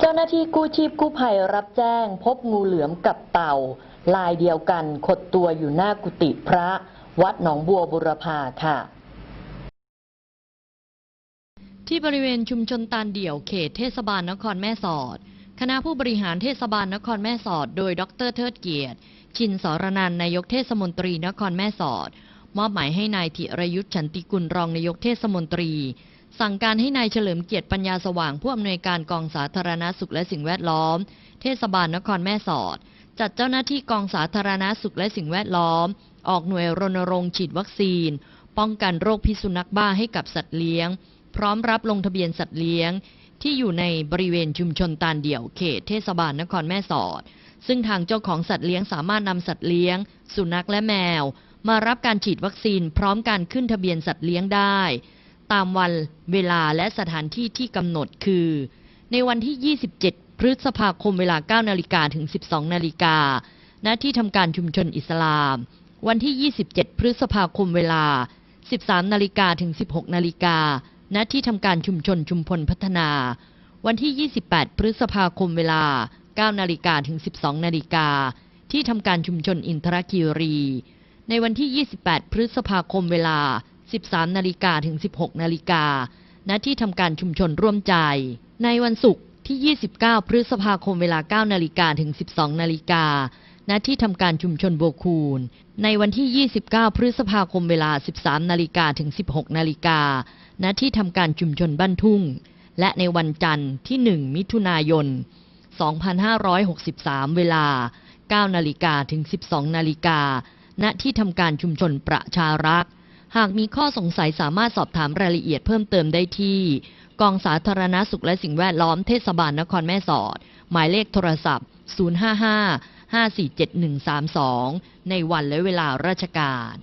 เจ้าหน้าที่กู้ชีพกู้ภัยรับแจ้ง พบงูเหลือมกับเต่า ลายเดียวกันขดตัวอยู่หน้ากุฏิพระ วัดหนองบัวบุรพาค่ะ ที่บริเวณชุมชนตาลเดี่ยวเขตเทศบาลนครแม่สอด คณะผู้บริหารเทศบาลนครแม่สอด โดยดรเทิดเกียรติ ชินสรนันนายกเทศมนตรีนครแม่สอด มอบหมายให้นายธิรยุทธ์ฉันติกุลรองนายกเทศมนตรี สั่งการให้นายเฉลิมเกียรติปัญญาสว่างผู้อำนวยการกองสาธารณสุขและสิ่งแวดล้อม เทศบาลนครแม่สอด จัดเจ้าหน้าที่กองสาธารณสุขและสิ่งแวดล้อม ออกหน่วยรณรงค์ฉีดวัคซีน ป้องกันโรคพิษสุนัขบ้าให้กับสัตว์เลี้ยง พร้อมรับลงทะเบียนสัตว์เลี้ยง ที่อยู่ในบริเวณชุมชนตาลเดี่ยวเขตเทศบาลนครแม่สอด ซึ่งทางเจ้าของสัตว์เลี้ยงสามารถนำสัตว์เลี้ยง สุนัขและแมว มารับการฉีดวัคซีน พร้อมการขึ้นทะเบียนสัตว์เลี้ยงได้ ตามวันเวลาและสถานที่ที่กำหนดคือ ในวันที่ 27 พฤษภาคมเวลา 9 นาฬิกาถึง 12 นาฬิกาณที่ทำการชุมชนอิสลาม วันที่ 27 พฤษภาคมเวลา 13 นาฬิกาถึง 16 นาฬิกาณที่ทำการชุมชนชุมพลพัฒนา วันที่ 28 พฤษภาคมเวลา 9 นาฬิกาถึง 12 นาฬิกาที่ทำการชุมชนอินทรคีรี ในวันที่ 28 พฤษภาคมเวลา 13 นาฬิกาถึง 16 นาฬิกา ณ ที่ทำการชุมชนร่วมใจ ในวันศุกร์ที่ 29 พฤษภาคมเวลา 9 นาฬิกาถึง 12 นาฬิกา ณ ที่ทำการชุมชนบัวคูน ในวันที่ 29 พฤษภาคมเวลา 13 นาฬิกาถึง 16 นาฬิกา ณ ที่ทำการชุมชนบ้านทุ่ง และในวันจันทร์ที่ 1 มิถุนายน 2563 เวลา 9 นาฬิกาถึง 12 นาฬิกา ณ ที่ทำการชุมชนประชารักษ หากมีข้อสงสัยสามารถสอบถามรายละเอียดเพิ่มเติมได้ที่ กองสาธารณสุขและสิ่งแวดล้อมเทศบาลนครแม่สอด หมายเลขโทรศัพท์ 055 547132 ในวันและเวลาราชการ